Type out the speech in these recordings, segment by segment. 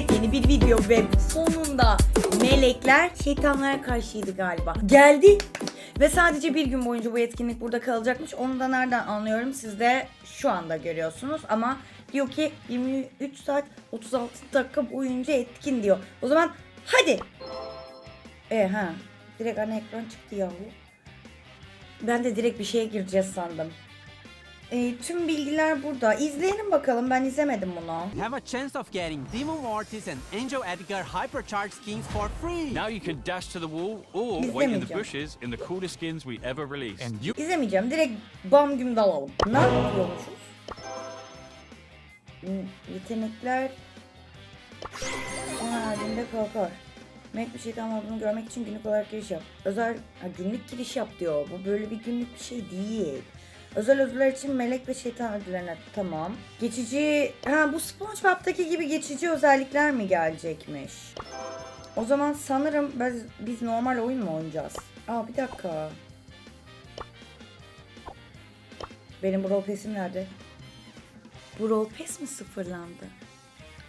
yepyeni bir video ve sonunda melekler şeytanlara karşıydı galiba. Geldi ve sadece bir gün boyunca bu etkinlik burada kalacakmış. Onu da nereden anlıyorum siz de şu anda görüyorsunuz ama diyor ki 23 saat 36 dakika boyunca etkin diyor. O zaman hadi. E ha direkt ana ekran çıktı yahu. Ben de direkt bir şeye gireceğiz sandım. E, tüm bilgiler burada. İzleyelim bakalım. Ben izlemedim bunu. Have a chance of getting Demon Mortis and Angel Edgar hypercharged skins for free. Now you can dash to the wall or wait in the bushes in the coolest skins we ever released. And you İzlemeyeceğim. Direkt bam güm dalalım. Ne yapıyormuşuz? Hmm, Yetenekler Ona halinde kalkar. Melek bir şeytan olduğunu görmek için günlük olarak giriş yap. Özel ha, günlük giriş yap diyor. Bu böyle bir günlük bir şey değil. Özel ödüller için melek ve şeytan ödüllerine tamam. Geçici ha bu SpongeBob'taki gibi geçici özellikler mi gelecekmiş? O zaman sanırım biz, biz normal oyun mu oynayacağız? Aa bir dakika. Benim Brawl Pass'im nerede? Brawl Pass mi sıfırlandı?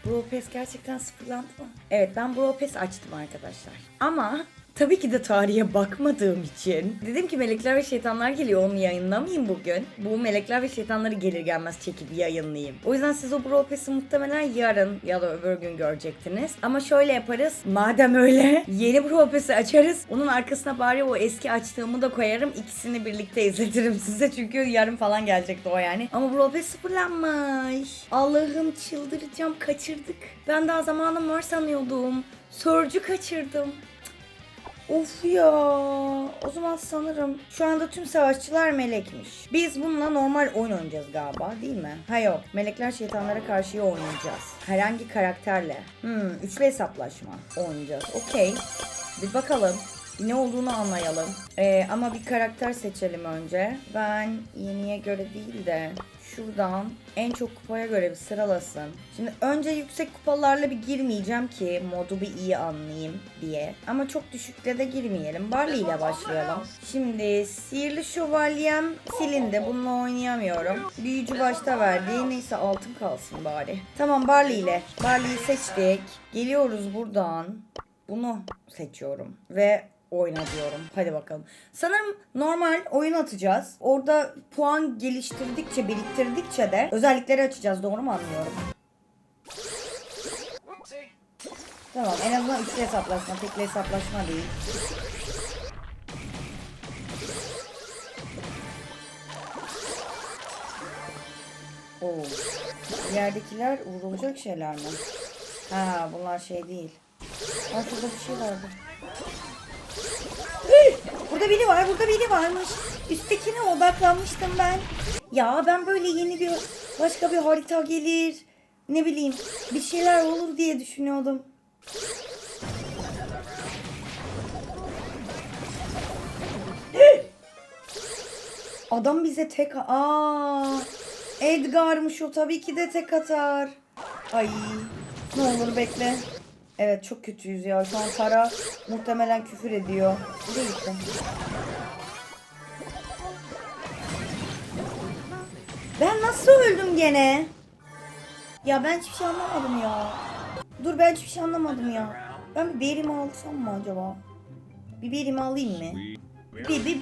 Brawl Pass gerçekten sıfırlandı mı? Evet ben Brawl Pass açtım arkadaşlar. Ama tabii ki de tarihe bakmadığım için dedim ki Melekler ve Şeytanlar geliyor onu yayınlamayayım bugün. Bu Melekler ve Şeytanları gelir gelmez çekip yayınlayayım. O yüzden siz o Pass'i muhtemelen yarın ya da öbür gün görecektiniz. Ama şöyle yaparız. Madem öyle yeni Pass'i açarız. Onun arkasına bari o eski açtığımı da koyarım. İkisini birlikte izletirim size. Çünkü yarın falan gelecekti o yani. Ama Pass sıfırlanmış. Allah'ım çıldıracağım kaçırdık. Ben daha zamanım var sanıyordum. Surge'ü kaçırdım. Of ya. O zaman sanırım şu anda tüm savaşçılar melekmiş. Biz bununla normal oyun oynayacağız galiba değil mi? Ha yok. Melekler şeytanlara karşı oynayacağız. Herhangi karakterle. Hmm, üçlü hesaplaşma oynayacağız. Okey. Bir bakalım. Ne olduğunu anlayalım. Ee, ama bir karakter seçelim önce. Ben yeniye göre değil de şuradan en çok kupaya göre bir sıralasın. Şimdi önce yüksek kupalarla bir girmeyeceğim ki modu bir iyi anlayayım diye. Ama çok düşükle de girmeyelim. Barley ile başlayalım. Şimdi sihirli şövalyem silindi. Bununla oynayamıyorum. Büyücü başta verdi. Neyse altın kalsın bari. Tamam Barley ile. Barley'i seçtik. Geliyoruz buradan. Bunu seçiyorum. Ve oyna diyorum. Hadi bakalım. Sanırım normal oyun atacağız. Orada puan geliştirdikçe, biriktirdikçe de özellikleri açacağız. Doğru mu anlıyorum? Tamam en azından üçlü hesaplaşma, tekli hesaplaşma değil. Oo. Yerdekiler vurulacak şeyler mi? Ha bunlar şey değil. Aa şurada bir şey vardı. Burada biri var, burada biri varmış. Üsttekine odaklanmıştım ben. Ya ben böyle yeni bir başka bir harita gelir. Ne bileyim bir şeyler olur diye düşünüyordum. Adam bize tek... Aa, Edgar'mış o tabii ki de tek atar. Ay ne olur bekle. Evet çok kötüyüz ya. Şu an Tara muhtemelen küfür ediyor. Buraya. Ben nasıl öldüm gene? Ya ben hiçbir şey anlamadım ya. Dur ben hiçbir şey anlamadım ya. Ben bir berimi alsam mı acaba? Bir berimi alayım mı? Bir, bir,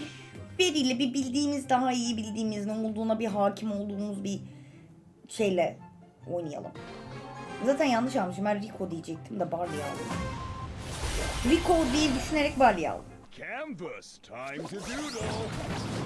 biriyle bir bildiğimiz daha iyi bildiğimiz ne olduğuna bir hakim olduğumuz bir şeyle oynayalım. Zaten yanlış almışım. Ben Rico diyecektim de Barley aldım. Rico diye düşünerek Barley aldım. canvas, time to doodle.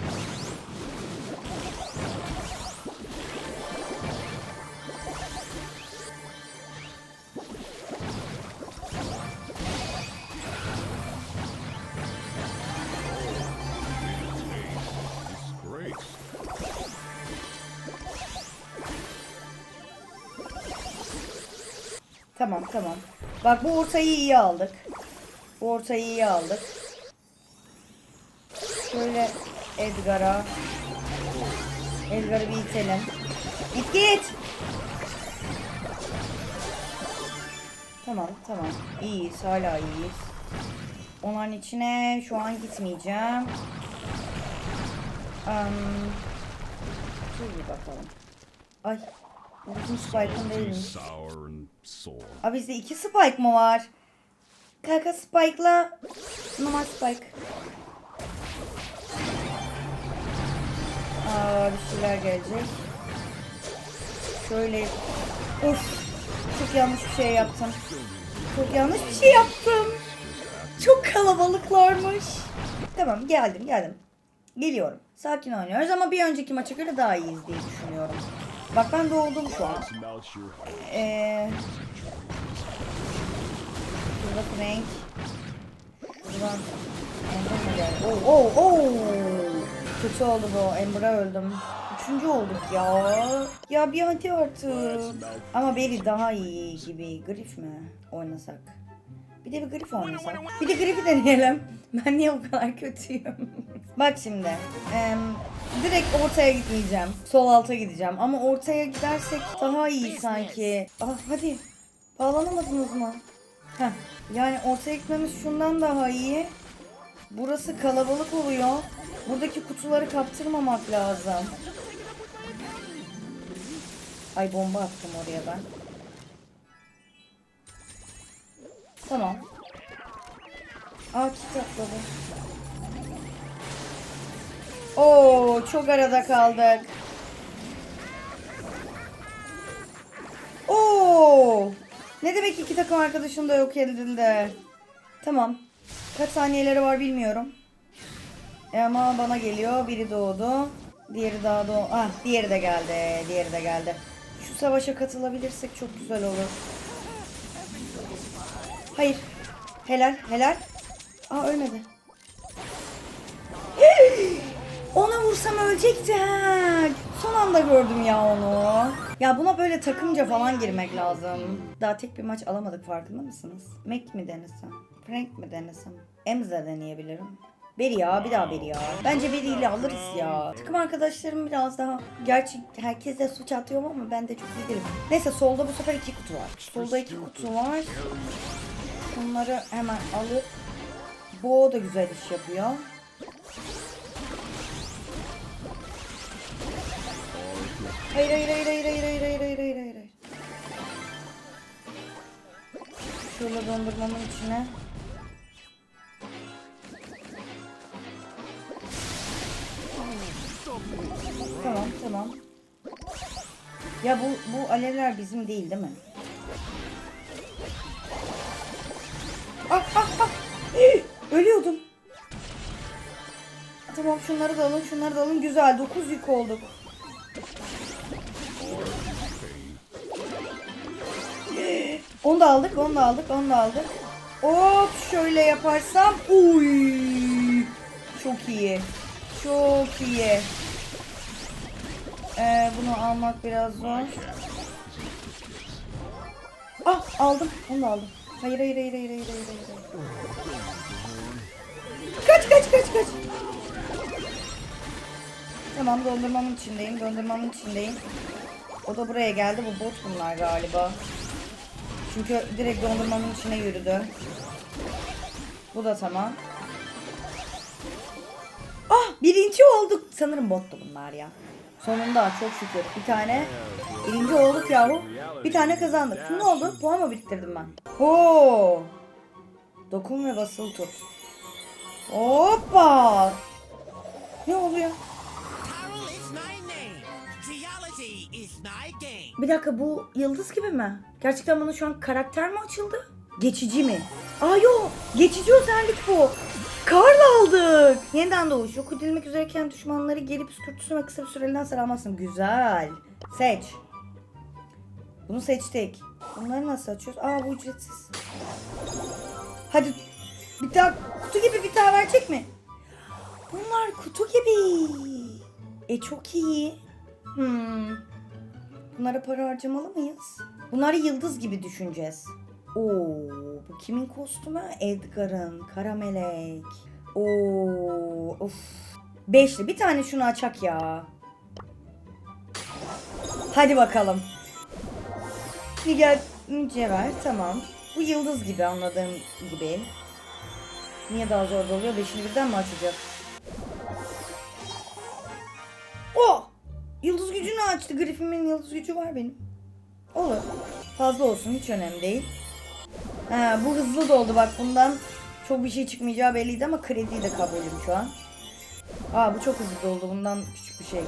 Tamam tamam. Bak bu ortayı iyi aldık. Bu ortayı iyi aldık. Şöyle Edgar'a. Edgar'ı bir itelim. Git git. Tamam tamam. İyiyiz hala iyiyiz. Onların içine şu an gitmeyeceğim. Um, bir bakalım. Ay bizim Spike'ın sore. Abi bizde iki Spike mı var? Kaka Spike'la normal Spike. Aa bir şeyler gelecek. Şöyle. Of. Çok yanlış bir şey yaptım. Çok yanlış bir şey yaptım. Çok kalabalıklarmış. Tamam geldim geldim. Geliyorum. Sakin oynuyoruz ama bir önceki maça göre daha iyiyiz diye düşünüyorum. Bak ben doğdum şu an. Eee... Burada Frank. Buradan Ember mi geldi? Oo, oo, oo. Kötü oldu bu. Ember'a öldüm. Üçüncü olduk ya. Ya bir hadi artık. Ama Berry daha iyi gibi. Griff mi oynasak? Bir de bir Griff oynasak. Bir de Griff'i deneyelim. Ben niye bu kadar kötüyüm? Bak şimdi. em, direkt ortaya gitmeyeceğim. Sol alta gideceğim. Ama ortaya gidersek daha iyi sanki. Ah hadi. Bağlanamadınız mı? Heh. Yani ortaya gitmemiz şundan daha iyi. Burası kalabalık oluyor. Buradaki kutuları kaptırmamak lazım. Ay bomba attım oraya ben. Tamam. Aa kit atladı. Oo çok arada kaldık. Oo! Ne demek iki takım arkadaşım da yok edildi. Tamam. Kaç saniyeleri var bilmiyorum. E ama bana geliyor. Biri doğdu. Diğeri daha doğ... Ah diğeri de geldi. Diğeri de geldi. Şu savaşa katılabilirsek çok güzel olur. Hayır. Helal helal. Aa ölmedi. Ona vursam ölecekti. Son anda gördüm ya onu. Ya buna böyle takımca falan girmek lazım. Daha tek bir maç alamadık farkında mısınız? Mac mi denesem? Frank mi denesem? Emza deneyebilirim. Beri ya bir daha beri ya. Bence Beri ile alırız ya. Takım arkadaşlarım biraz daha... Gerçi herkese suç atıyorum ama ben de çok iyi. Neyse solda bu sefer iki kutu var. Solda iki kutu var. Bunları hemen alıp... Bo da güzel iş yapıyor. Hayır hayır hayır hayır hayır hayır hayır hayır hayır hayır. Şöyle dondurmamın içine. Tamam tamam. Ya bu bu alevler bizim değil değil mi? Ah ah ah. Ölüyordum. Tamam şunları da alın şunları da alın. Güzel 9 yük olduk. Onu da aldık, onu da aldık, onu da aldık. Hop şöyle yaparsam. Uy. Çok iyi. Çok iyi. Ee, bunu almak biraz zor. Ah aldım. Onu da aldım. Hayır hayır hayır hayır hayır hayır. hayır. Kaç kaç kaç kaç. Tamam dondurmamın içindeyim. Dondurmamın içindeyim. O da buraya geldi. Bu bot bunlar galiba. Çünkü direkt dondurmamın içine yürüdü. Bu da tamam. Ah birinci olduk. Sanırım bottu bunlar ya. Sonunda çok şükür. Bir tane birinci olduk yahu. Bir tane kazandık. Şu ne oldu? Puan mı biriktirdim ben? Oo. Dokun ve basılı tut. Hoppa. Ne oluyor? Bir dakika bu yıldız gibi mi? Gerçekten bana şu an karakter mi açıldı? Geçici mi? Aa yok. Geçici özellik bu. Karla aldık. Yeniden doğuş. Yok edilmek üzereyken düşmanları geri püskürtüsün ve kısa bir süreliğine sarılmazsın. Güzel. Seç. Bunu seçtik. Bunları nasıl açıyoruz? Aa bu ücretsiz. Hadi. Bir daha kutu gibi bir daha verecek mi? Bunlar kutu gibi. E çok iyi. Hmm. Bunlara para harcamalı mıyız? Bunları yıldız gibi düşüneceğiz. Oo, bu kimin kostümü? Edgar'ın, Kara Melek. Oo, of. Beşli. Bir tane şunu açak ya. Hadi bakalım. Nigar mücevher tamam. Bu yıldız gibi anladığım gibi. Niye daha zor oluyor? Beşini birden mi açacak? Açtı. Griffin'in yıldız gücü var benim. Olur. Fazla olsun hiç önemli değil. Ha, bu hızlı doldu bak bundan çok bir şey çıkmayacağı belliydi ama krediyi de kabulüm şu an. Aa bu çok hızlı doldu bundan küçük bir şey.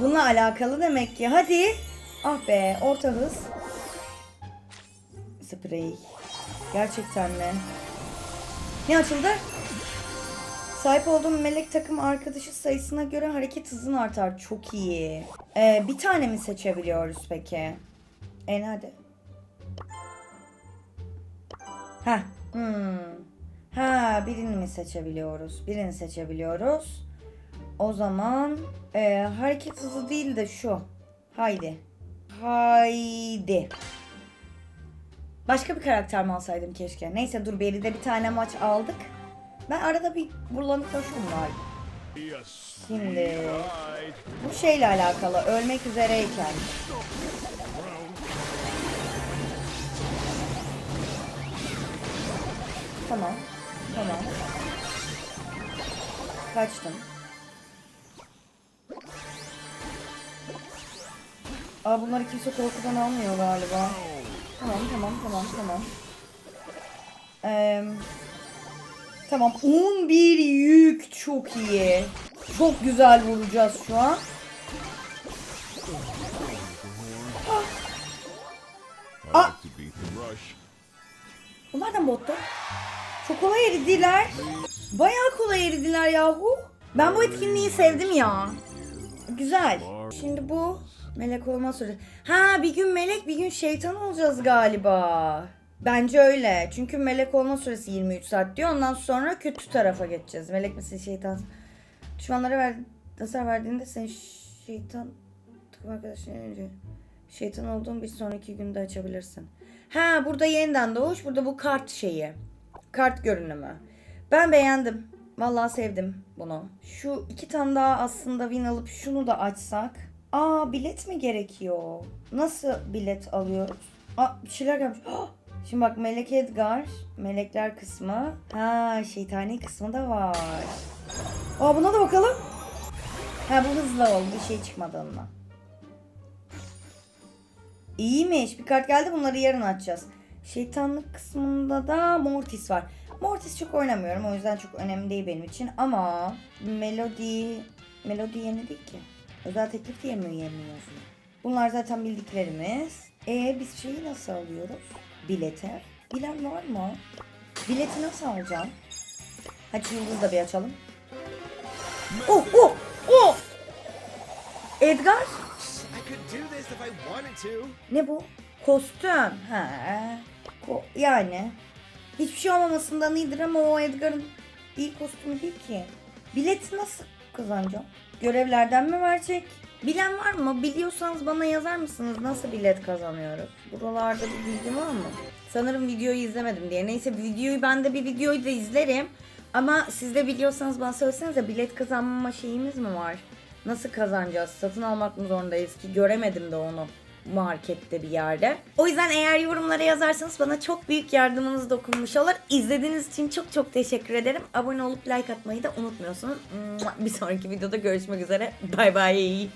Bununla alakalı demek ki. Hadi. Ah be orta hız. Sprey. Gerçekten mi? Ne açıldı? Sahip olduğum melek takım arkadaşı sayısına göre hareket hızın artar. Çok iyi. Ee, bir tane mi seçebiliyoruz peki? E hadi. Ha. Hmm. Ha birini mi seçebiliyoruz? Birini seçebiliyoruz. O zaman e, hareket hızı değil de şu. Haydi. Haydi. Başka bir karakter mi alsaydım keşke. Neyse dur Beri'de bir tane maç aldık. Ben arada bir bulanıklaşıyorum var. Şimdi bu şeyle alakalı ölmek üzereyken. Tamam. Tamam. Kaçtım. Aa bunları kimse korkudan almıyor galiba. Tamam tamam tamam tamam. Eee Tamam 11 yük çok iyi. Çok güzel vuracağız şu an. The rush. Bunlar da mı bottu? Çok kolay eridiler. Bayağı kolay eridiler yahu. Ben bu etkinliği sevdim ya. Güzel. Şimdi bu melek olma süresi. Ha bir gün melek bir gün şeytan olacağız galiba. Bence öyle. Çünkü melek olma süresi 23 saat diyor. Ondan sonra kötü tarafa geçeceğiz. Melek misin şeytan? Düşmanlara ver, hasar verdiğinde sen şeytan takım arkadaşın önce şeytan olduğun bir sonraki günde açabilirsin. Ha burada yeniden doğuş. Burada bu kart şeyi. Kart görünümü. Ben beğendim. Vallahi sevdim bunu. Şu iki tane daha aslında win alıp şunu da açsak. Aa bilet mi gerekiyor? Nasıl bilet alıyoruz? Aa bir şeyler gelmiş. Şimdi bak Melek Edgar. Melekler kısmı. Ha şeytani kısmı da var. Aa buna da bakalım. Ha bu hızlı oldu. Bir şey çıkmadı onunla. İyiymiş. Bir kart geldi. Bunları yarın açacağız. Şeytanlık kısmında da Mortis var. Mortis çok oynamıyorum. O yüzden çok önemli değil benim için. Ama Melody... Melody yeni ki. Özel teklif diye mi yemiyorsun? Bunlar zaten bildiklerimiz. E biz şeyi nasıl alıyoruz? Bilete. Bilen var mı? Bileti nasıl alacağım? Hadi yıldızı da bir açalım. Oh oh oh! Edgar? Ne bu? Kostüm. Ha. Ko- yani. Hiçbir şey olmamasından iyidir ama o Edgar'ın iyi kostümü değil ki. Bileti nasıl kazanacağım? Görevlerden mi verecek? Bilen var mı? Biliyorsanız bana yazar mısınız? Nasıl bilet kazanıyoruz? Buralarda bir bilgi var mı? Sanırım videoyu izlemedim diye. Neyse videoyu ben de bir videoyu da izlerim. Ama siz de biliyorsanız bana söylesenize bilet kazanma şeyimiz mi var? Nasıl kazanacağız? Satın almak mı zorundayız ki? Göremedim de onu markette bir yerde. O yüzden eğer yorumlara yazarsanız bana çok büyük yardımınız dokunmuş olur. İzlediğiniz için çok çok teşekkür ederim. Abone olup like atmayı da unutmuyorsunuz. Bir sonraki videoda görüşmek üzere. Bay bay.